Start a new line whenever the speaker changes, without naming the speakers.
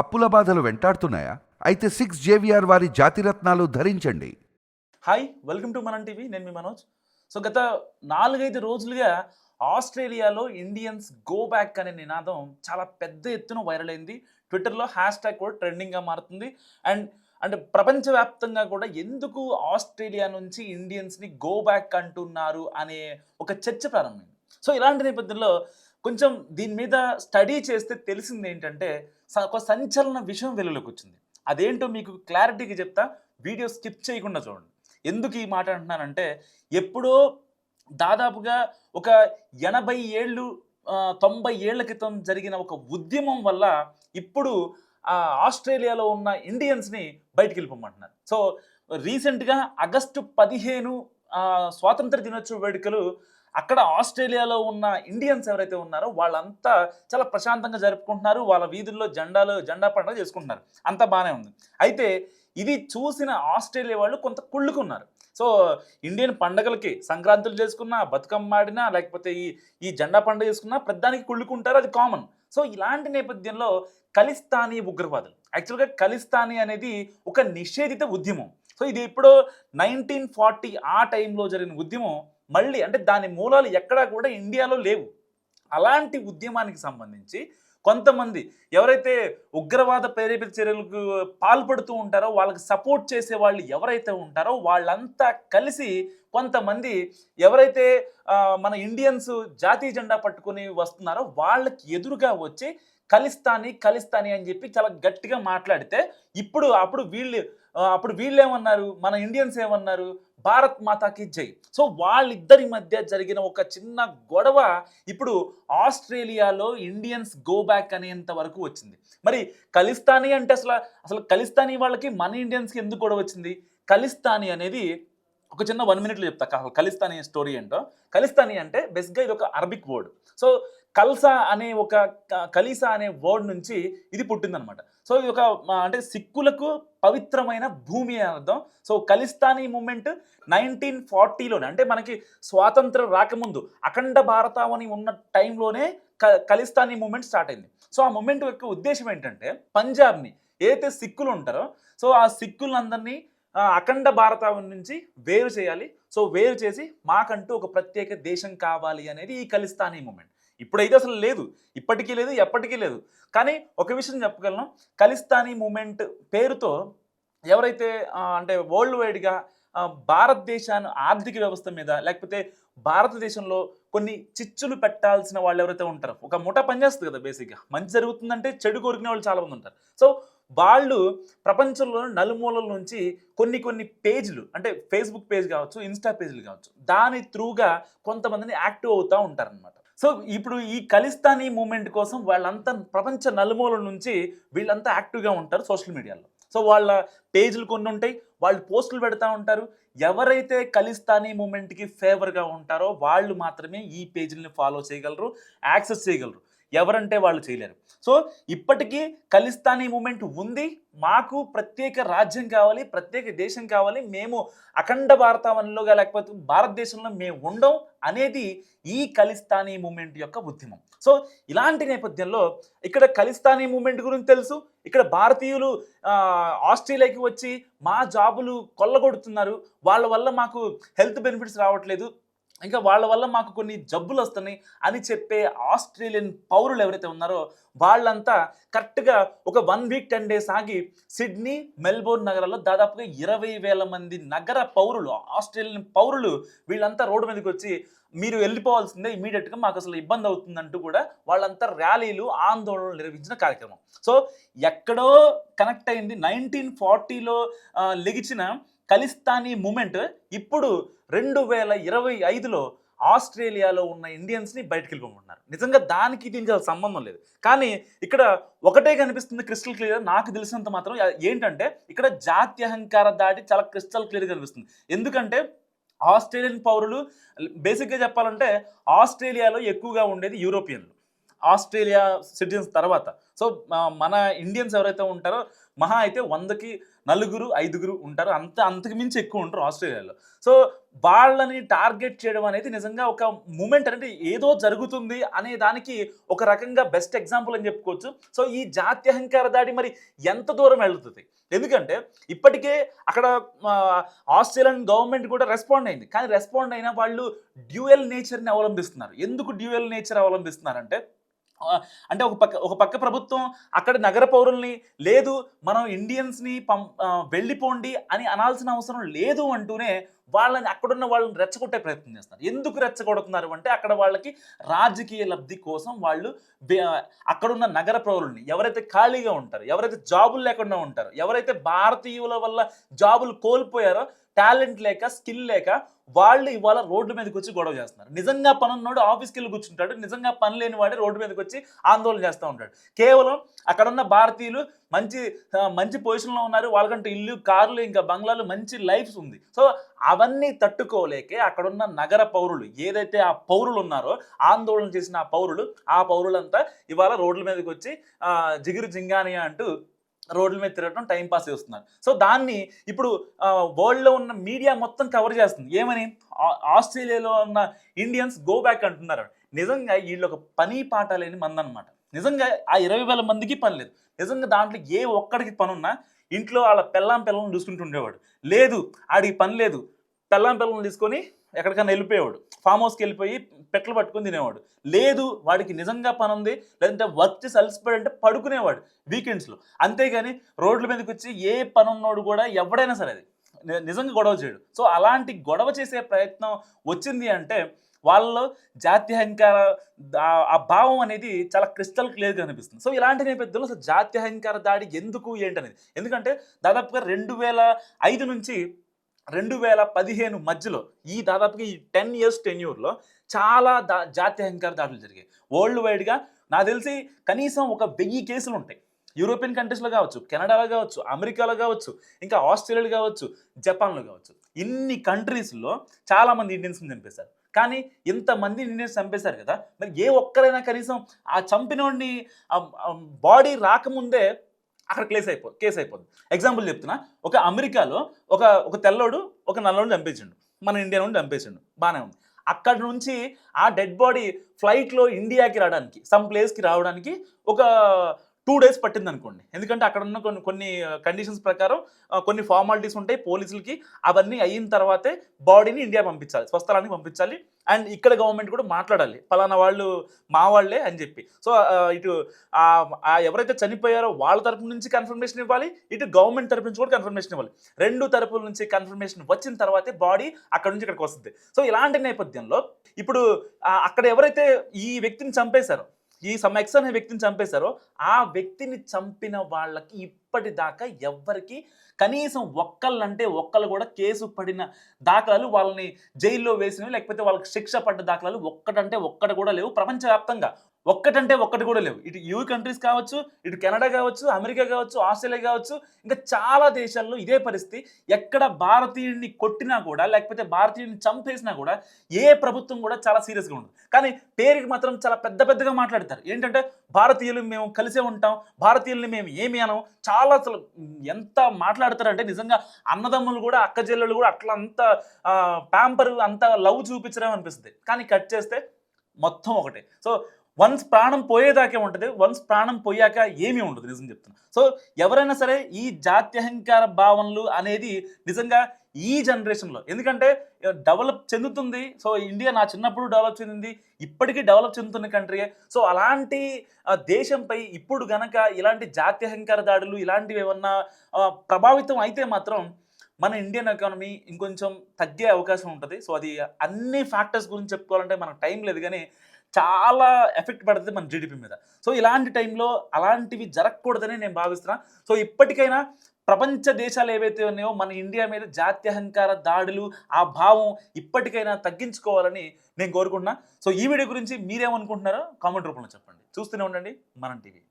అప్పుల బాధలు వెంటాడుతున్నాయా? అయితే సిక్స్ జేవిఆర్ వారి జాతిరత్నాలు ధరించండి.
Hi welcome to Manam TV నేను మీ మనోజ్. సో గత నాలుగైదు రోజులుగా ఆస్ట్రేలియాలో ఇండియన్స్ గో బ్యాక్ అనే నినాదం చాలా పెద్ద ఎత్తున వైరల్ అయింది. ట్విట్టర్లో హ్యాష్ ట్యాగ్ కూడా ట్రెండింగ్గా మారుతుంది. అండ్ అంటే ప్రపంచవ్యాప్తంగా కూడా ఎందుకు ఆస్ట్రేలియా నుంచి ఇండియన్స్ని గో బ్యాక్ అంటున్నారు అనే ఒక చర్చ ప్రారంభమైంది. సో ఇలాంటి నేపథ్యంలో కొంచెం దీని మీద స్టడీ చేస్తే తెలిసింది ఏంటంటే ఒక సంచలన విషయం వెలుగులోకి వచ్చింది. అదేంటో మీకు క్లారిటీగా చెప్తా వీడియో స్కిప్ చేయకుండా చూడండి. ఎందుకు ఈ మాట అంటున్నానంటే ఎప్పుడో దాదాపుగా ఒక ఎనభై ఏళ్ళు తొంభై ఏళ్ళ క్రితం జరిగిన ఒక ఉద్యమం వల్ల ఇప్పుడు ఆస్ట్రేలియాలో ఉన్న ఇండియన్స్ని బయటికి వెళ్ళిపోమంటున్నారు. సో రీసెంట్గా ఆగస్టు పదిహేను స్వాతంత్ర దినోత్సవ వేడుకలు అక్కడ ఆస్ట్రేలియాలో ఉన్న ఇండియన్స్ ఎవరైతే ఉన్నారో వాళ్ళంతా చాలా ప్రశాంతంగా జరుపుకుంటున్నారు. వాళ్ళ వీధుల్లో జెండాలు జెండా పండుగ చేసుకుంటున్నారు. అంతా బాగానే ఉంది. అయితే ఇది చూసిన ఆస్ట్రేలియా వాళ్ళు కొంత కుళ్ళుకున్నారు. సో ఇండియన్ పండగలకి సంక్రాంతులు చేసుకున్నా బతుకమ్మ ఆడినా లేకపోతే ఈ ఈ జెండా పండుగ చేసుకున్నా ప్రధానికి కుళ్ళుకుంటారు. అది కామన్. సో ఇలాంటి నేపథ్యంలో ఖలిస్తానీ ఉగ్రవాదులు. యాక్చువల్గా ఖలిస్తానీ అనేది ఒక నిషేధిత ఉద్యమం. సో ఇది ఇప్పుడు నైన్టీన్ ఫార్టీ ఆ టైంలో జరిగిన ఉద్యమం. మళ్ళీ అంటే దాని మూలాలు ఎక్కడా కూడా ఇండియాలో లేవు. అలాంటి ఉద్యమానికి సంబంధించి కొంతమంది ఎవరైతే ఉగ్రవాద ప్రేరేపిత చర్యలకు పాల్పడుతూ ఉంటారో వాళ్ళకి సపోర్ట్ చేసే వాళ్ళు ఎవరైతే ఉంటారో వాళ్ళంతా కలిసి కొంతమంది ఎవరైతే మన ఇండియన్స్ జాతీయ జెండా పట్టుకొని వస్తున్నారో వాళ్ళకి ఎదురుగా వచ్చి కలిస్తాని కలిస్తాని అని చెప్పి చాలా గట్టిగా మాట్లాడితే ఇప్పుడు అప్పుడు వీళ్ళు అప్పుడు వీళ్ళు ఏమన్నారు మన ఇండియన్స్ ఏమన్నారు? భారత్ మాతాకి జై. సో వాళ్ళిద్దరి మధ్య జరిగిన ఒక చిన్న గొడవ ఇప్పుడు ఆస్ట్రేలియాలో ఇండియన్స్ గో బ్యాక్ అనేంత వరకు వచ్చింది. మరి ఖలిస్తానీ అంటే అసలు అసలు ఖలిస్తానీ వాళ్ళకి మన ఇండియన్స్కి ఎందుకు గొడవ వచ్చింది? ఖలిస్తానీ అనేది ఒక చిన్న వన్ మినిట్లో చెప్తా. కలిస్తానీ స్టోరీ ఏంటో? ఖలిస్తానీ అంటే బెస్ట్గా ఇది ఒక అరబిక్ వర్డ్. సో కల్సా అనే ఒక కలీసా అనే వర్డ్ నుంచి ఇది పుట్టిందనమాట సో ఇది ఒక అంటే సిక్కులకు పవిత్రమైన భూమి అని అర్థం. సో కలిస్తానీ మూమెంట్ నైన్టీన్ ఫార్టీలోనే అంటే మనకి స్వాతంత్రం రాకముందు అఖండ భారతావని ఉన్న టైంలోనే క కలిస్తానీ మూమెంట్ స్టార్ట్ అయింది. సో ఆ మూమెంట్ యొక్క ఉద్దేశం ఏంటంటే పంజాబ్ని ఏదైతే సిక్కులు ఉంటారో సో ఆ సిక్కులందరినీ అఖండ భారతావని నుంచి వేరు చేయాలి. సో వేరు చేసి మాకంటూ ఒక ప్రత్యేక దేశం కావాలి అనేది ఈ కలిస్తానీ మూమెంట్. ఇప్పుడైతే అసలు లేదు. ఇప్పటికీ లేదు ఎప్పటికీ లేదు. కానీ ఒక విషయం చెప్పగలను. ఖలిస్తానీ మూమెంట్ పేరుతో ఎవరైతే అంటే వరల్డ్ వైడ్గా భారతదేశాన్ని ఆర్థిక వ్యవస్థ మీద లేకపోతే భారతదేశంలో కొన్ని చిచ్చులు పెట్టాల్సిన వాళ్ళు ఎవరైతే ఉంటారో ఒక ముఠ పనిచేస్తుంది కదా బేసిక్గా మంచి జరుగుతుందంటే చెడు కోరుకునే వాళ్ళు చాలామంది ఉంటారు. సో వాళ్ళు ప్రపంచంలో నలుమూలల నుంచి కొన్ని కొన్ని పేజీలు అంటే ఫేస్బుక్ పేజ్ కావచ్చు ఇన్స్టా పేజీలు కావచ్చు దాని త్రూగా కొంతమందిని యాక్టివ్ అవుతూ ఉంటారనమాట సో ఇప్పుడు ఈ ఖలిస్తానీ మూమెంట్ కోసం వాళ్ళంతా ప్రపంచ నలుమూల నుంచి వీళ్ళంతా యాక్టివ్గా ఉంటారు సోషల్ మీడియాలో. సో వాళ్ళ పేజీలు కొన్ని ఉంటాయి వాళ్ళు పోస్టులు పెడతా ఉంటారు. ఎవరైతే ఖలిస్తానీ మూమెంట్కి ఫేవర్గా ఉంటారో వాళ్ళు మాత్రమే ఈ పేజీలని ఫాలో చేయగలరు యాక్సెస్ చేయగలరు. ఎవరంటే వాళ్ళు చేయలేరు. సో ఇప్పటికీ ఖలిస్తానీ మూమెంట్ ఉంది. మాకు ప్రత్యేక రాజ్యం కావాలి ప్రత్యేక దేశం కావాలి. మేము అఖండ భారతావనిలోగా లేకపోతే భారతదేశంలో మేము ఉండం అనేది ఈ ఖలిస్తానీ మూమెంట్ యొక్క ఉద్యమం. సో ఇలాంటి నేపథ్యంలో ఇక్కడ ఖలిస్తానీ మూమెంట్ గురించి తెలుసు. ఇక్కడ భారతీయులు ఆస్ట్రేలియాకి వచ్చి మా జాబులు కొల్లగొడుతున్నారు. వాళ్ళ వల్ల మాకు హెల్త్ బెనిఫిట్స్ రావట్లేదు. ఇంకా వాళ్ళ వల్ల మాకు కొన్ని జబ్బులు వస్తున్నాయి అని చెప్పే ఆస్ట్రేలియన్ పౌరులు ఎవరైతే ఉన్నారో వాళ్ళంతా కరెక్ట్గా ఒక వన్ వీక్ టెన్ డేస్ ఆగి సిడ్నీ మెల్బోర్న్ నగరాల్లో దాదాపుగా ఇరవై వేల మంది నగర పౌరులు ఆస్ట్రేలియన్ పౌరులు వీళ్ళంతా రోడ్డు మీదకి వచ్చి మీరు వెళ్ళిపోవాల్సిందే ఇమీడియట్గా మాకు అసలు ఇబ్బంది అవుతుందంటూ కూడా వాళ్ళంతా ర్యాలీలు ఆందోళనలు నిర్వహించిన కార్యక్రమం. సో ఎక్కడో కనెక్ట్ అయింది నైన్టీన్ ఫార్టీలో లెగిచిన ఖలిస్తానీ మూమెంట్ ఇప్పుడు రెండు వేల ఇరవై ఐదులో ఆస్ట్రేలియాలో ఉన్న ఇండియన్స్ని బయటకు వెళ్ళిపోమంటున్నారు. నిజంగా దానికి దీనికి సంబంధం లేదు. కానీ ఇక్కడ ఒకటే కనిపిస్తుంది క్రిస్టల్ క్లియర్ నాకు తెలిసినంత మాత్రం ఏంటంటే ఇక్కడ జాతి అహంకార దాటి చాలా క్రిస్టల్ క్లియర్ కనిపిస్తుంది. ఎందుకంటే ఆస్ట్రేలియన్ పౌరులు బేసిక్గా చెప్పాలంటే ఆస్ట్రేలియాలో ఎక్కువగా ఉండేది యూరోపియన్లు. ఆస్ట్రేలియా సిటిజన్స్ తర్వాత. సో మన ఇండియన్స్ ఎవరైతే ఉంటారో మహా అయితే వందకి నలుగురు ఐదుగురు ఉంటారు. అంత అంతకు మించి ఎక్కువ ఉంటారు ఆస్ట్రేలియాలో. సో వాళ్ళని టార్గెట్ చేయడం అనేది నిజంగా ఒక మూమెంట్ అంటే ఏదో జరుగుతుంది అనే దానికి ఒక రకంగా బెస్ట్ ఎగ్జాంపుల్ అని చెప్పుకోవచ్చు. సో ఈ జాత్యహంకార దాడి మరి ఎంత దూరం వెళుతుంది? ఎందుకంటే ఇప్పటికే అక్కడ ఆస్ట్రేలియన్ గవర్నమెంట్ కూడా రెస్పాండ్ అయింది. కానీ రెస్పాండ్ అయినా వాళ్ళు డ్యూయల్ నేచర్ని అవలంబిస్తున్నారు. ఎందుకు డ్యూయల్ నేచర్ అవలంబిస్తున్నారంటే అంటే ఒక పక్క ఒక పక్క ప్రభుత్వం అక్కడ నగర పౌరుల్ని లేదు మనం ఇండియన్స్ని పం వెళ్ళిపోండి అని అనాల్సిన అవసరం లేదు అంటూనే వాళ్ళని అక్కడున్న వాళ్ళని రెచ్చగొట్టే ప్రయత్నం చేస్తారు ఎందుకు రెచ్చగొడుతున్నారు అంటే అక్కడ వాళ్ళకి రాజకీయ లబ్ధి కోసం వాళ్ళు అక్కడున్న నగర పౌరుల్ని ఎవరైతే ఖాళీగా ఉంటారో ఎవరైతే జాబులు లేకుండా ఉంటారో ఎవరైతే భారతీయుల వల్ల జాబులు కోల్పోయారో టాలెంట్ లేక స్కిల్ లేక వాళ్ళు ఇవాళ రోడ్డు మీదకి వచ్చి గొడవ చేస్తున్నారు. నిజంగా పనున్నోడు ఆఫీస్కి వెళ్ళి కూర్చుంటాడు. నిజంగా పని లేని వాడే రోడ్డు మీదకి వచ్చి ఆందోళన చేస్తూ ఉంటాడు. కేవలం అక్కడున్న భారతీయులు మంచి మంచి పొజిషన్లో ఉన్నారు. వాళ్ళకంటే ఇల్లు కార్లు ఇంకా బంగ్లాలు మంచి లైఫ్స్ ఉంది. సో అవన్నీ తట్టుకోలేకే అక్కడున్న నగర పౌరులు ఏదైతే ఆ పౌరులు ఉన్నారో ఆందోళన చేసిన ఆ పౌరులు ఆ పౌరులంతా ఇవాళ రోడ్ల మీదకి వచ్చి జిగురు జింగానియా అంటూ రోడ్ల మీద తిరగడం టైంపాస్ చేస్తున్నారు. సో దాన్ని ఇప్పుడు వరల్డ్లో ఉన్న మీడియా మొత్తం కవర్ చేస్తుంది. ఏమని? ఆ- ఆస్ట్రేలియాలో ఉన్న ఇండియన్స్ గో బ్యాక్ అంటున్నారు. నిజంగా వీళ్ళు ఒక పని పాట లేని మంది అనమాట నిజంగా ఆ ఇరవై వేల మందికి పని లేదు. నిజంగా దాంట్లో ఏ ఒక్కడికి పని ఉన్నా ఇంట్లో వాళ్ళ పెళ్ళాం పిల్లలను చూసుకుంటూ ఉండేవాడు. లేదు ఆడికి పని లేదు. పెళ్ళాం పిల్లలను తీసుకొని ఎక్కడికైనా వెళ్ళిపోయేవాడు. ఫామ్ హౌస్కి వెళ్ళిపోయి పెట్టలు పట్టుకుని తినేవాడు. లేదు వాడికి నిజంగా పని ఉంది లేదంటే వర్క్ చేసి అలసిపోయాడు అంటే పడుకునేవాడు వీకెండ్స్లో. అంతేగాని రోడ్ల మీదకి వచ్చి ఏ పని ఉన్నోడు కూడా ఎవడైనా సరే అది నిజంగా గొడవ చేయడు. సో అలాంటి గొడవ చేసే ప్రయత్నం వచ్చింది అంటే వాళ్ళలో జాత్యహంకార ఆ భావం అనేది చాలా క్రిస్టల్ క్లియర్గా అనిపిస్తుంది. సో ఇలాంటి నేపథ్యంలో అసలు జాత్యహంకార దాడి ఎందుకు ఏంటనేది? ఎందుకంటే దాదాపుగా రెండు వేల ఐదు నుంచి రెండు వేల పదిహేను మధ్యలో ఈ దాదాపుగా ఈ టెన్ ఇయర్స్ టెన్యూర్లో చాలా దా జాత్యహంకార దాడులు జరిగాయి. వరల్డ్ వైడ్గా నాకు తెలిసి కనీసం ఒక వెయ్యి కేసులు ఉంటాయి. యూరోపియన్ కంట్రీస్లో కావచ్చు కెనడాలో కావచ్చు అమెరికాలో కావచ్చు ఇంకా ఆస్ట్రేలియాలో కావచ్చు జపాన్లో కావచ్చు. ఇన్ని కంట్రీస్లో చాలామంది ఇండియన్స్ని చంపేశారు. కానీ ఇంతమంది ఇండియన్స్ చంపేశారు కదా మరి ఏ ఒక్కరైనా కనీసం ఆ చంపినోడిని బాడీ రాకముందే అక్కడ కేసు అయిపో కేసు అయిపోద్ది. ఎగ్జాంపుల్ చెప్తున్నా. ఒక అమెరికాలో ఒక ఒక తెల్లోడు ఒక నల్లోడు చంపేసిండు. మన ఇండియా నుండి చంపేసిండు. బాగానే ఉంది. అక్కడ నుంచి ఆ డెడ్ బాడీ ఫ్లైట్లో ఇండియాకి రావడానికి సమ్ ప్లేస్కి రావడానికి ఒక టూ డేస్ పట్టింది అనుకోండి ఎందుకంటే అక్కడ ఉన్న కొన్ని కొన్ని కండిషన్స్ ప్రకారం కొన్ని ఫార్మాలిటీస్ ఉంటాయి పోలీసులకి. అవన్నీ అయిన తర్వాతే బాడీని ఇండియా పంపించాలి స్వస్థలానికి పంపించాలి. అండ్ ఇక్కడ గవర్నమెంట్ కూడా మాట్లాడాలి. ఫలానా వాళ్ళు మా వాళ్ళే అని చెప్పి. సో ఇటు ఎవరైతే చనిపోయారో వాళ్ళ తరపు నుంచి కన్ఫర్మేషన్ ఇవ్వాలి. ఇటు గవర్నమెంట్ తరపు నుంచి కూడా కన్ఫర్మేషన్ ఇవ్వాలి. రెండు తరపుల నుంచి కన్ఫర్మేషన్ వచ్చిన తర్వాతే బాడీ అక్కడ నుంచి ఇక్కడికి వస్తుంది. సో ఇలాంటి నేపథ్యంలో ఇప్పుడు అక్కడ ఎవరైతే ఈ వ్యక్తిని చంపేశారో ఈ సమ్ ఎక్స్ అనే వ్యక్తిని చంపేశారో ఆ వ్యక్తిని చంపిన వాళ్ళకి ఇప్పటిదాకా ఎవ్వరికి కనీసం ఒక్కళ్ళంటే ఒక్కళ్ళు కూడా కేసు పడిన దాఖలాలు వాళ్ళని జైల్లో వేసినవి లేకపోతే వాళ్ళకి శిక్ష పడ్డ దాఖలాలు ఒక్కటంటే ఒక్కటి కూడా లేవు. ప్రపంచవ్యాప్తంగా ఒక్కటంటే ఒక్కటి కూడా లేవు. ఇటు యూ కంట్రీస్ కావచ్చు ఇటు కెనడా కావచ్చు అమెరికా కావచ్చు ఆస్ట్రేలియా కావచ్చు ఇంకా చాలా దేశాల్లో ఇదే పరిస్థితి. ఎక్కడ భారతీయుడిని కొట్టినా కూడా లేకపోతే భారతీయుడిని చంపేసినా కూడా ఏ ప్రభుత్వం కూడా చాలా సీరియస్గా ఉండదు. కానీ పేరుకి మాత్రం చాలా పెద్ద పెద్దగా మాట్లాడతారు. ఏంటంటే భారతీయులు మేము కలిసే ఉంటాం భారతీయుల్ని మేము ఏమి అనం చాలా అసలు ఎంత మాట్లాడతారంటే నిజంగా అన్నదమ్ములు కూడా అక్క చెల్లెలు కూడా అట్లా అంత ప్యాంపర్ అంత లవ్ చూపించడం అనిపిస్తుంది. కానీ కట్ చేస్తే మొత్తం ఒకటే. సో వన్స్ ప్రాణం పోయేదాకే ఉంటుంది వన్స్ ప్రాణం పోయాక ఏమీ ఉండదు నిజం చెప్తున్నా. సో ఎవరైనా సరే ఈ జాత్యహంకార భావనలు అనేది నిజంగా ఈ జనరేషన్లో ఎందుకంటే డెవలప్ చెందుతుంది. సో ఇండియా నా చిన్నప్పుడు డెవలప్ చెందింది ఇప్పటికీ డెవలప్ చెందుతున్న కంట్రీయే. సో అలాంటి దేశంపై ఇప్పుడు గనక ఇలాంటి జాత్యహంకార దాడులు ఇలాంటివి ఏమన్నా ప్రభావితం అయితే మాత్రం మన ఇండియన్ ఎకానమీ ఇంకొంచెం తగ్గే అవకాశం ఉంటుంది. సో అది అన్ని ఫ్యాక్టర్స్ గురించి చెప్పుకోవాలంటే మనకు టైం లేదు కానీ చాలా ఎఫెక్ట్ పడుతుంది మన జీడిపి మీద. సో ఇలాంటి టైంలో అలాంటివి జరగకూడదని నేను భావిస్తున్నా. సో ఇప్పటికైనా ప్రపంచ దేశాలు ఏవైతే ఉన్నాయో మన ఇండియా మీద జాత్యహంకార దాడులు ఆ భావం ఇప్పటికైనా తగ్గించుకోవాలని నేను కోరుకుంటున్నా. సో ఈ వీడియో గురించి మీరేమనుకుంటున్నారో కామెంట్ రూపంలో చెప్పండి. చూస్తూనే ఉండండి. మనం టీవీ.